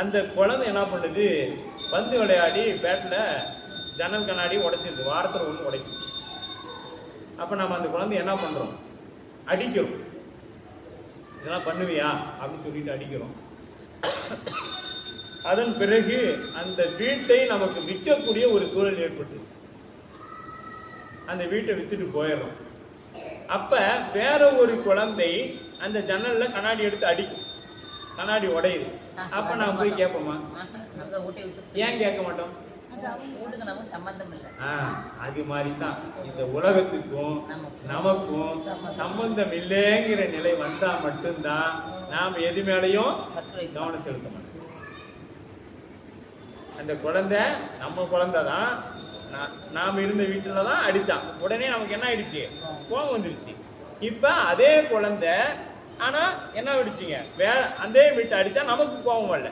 அந்த குழந்தை என்ன பண்ணுது? பந்து விளையாடி பேட்டில் ஜன்னல் கண்ணாடி உடைச்சிருது. வாரத்தில் ஒன்று உடைக்கும். அப்போ நம்ம அந்த குழந்தை என்ன பண்ணுறோம் அடிக்கிறோம். இதெல்லாம் பண்ணுவியா? அப்படின்னு சொல்லிட்டு அடிக்கிறோம். அதன் பிறகு அந்த வீட்டை நமக்கு விற்கக்கூடிய ஒரு சூழல் ஏற்பட்டு அந்த வீட்டை வித்துட்டு போயிடுறோம். அப்ப வேற ஒரு குழந்தை அந்த ஜன்னல்ல கண்ணாடி எடுத்து அடிக்கும். கண்ணாடி உடையுது. அப்ப நான் போய் கேட்போமா? ஏன் கேட்க மாட்டோம்? அது மாதிரி தான் இந்த உலகத்துக்கும் நமக்கும் சம்பந்தம். இல்லைங்கிற நிலை வந்தா மட்டும்தான் நாம் எது மேலையும் கவனம் செலுத்த மாட்டோம் அந்த குழந்தை நம்ம குழந்தை தான். நாம இருந்த வீட்டில் தான் அடிச்சான். உடனே நமக்கு என்ன ஆயிடுச்சு? கோவம் வந்துருச்சு. இப்போ அதே குழந்தை ஆனால் என்ன விடுச்சிங்க வேற அந்த மீட்டை அடித்தா நமக்கு கோபம் வரல.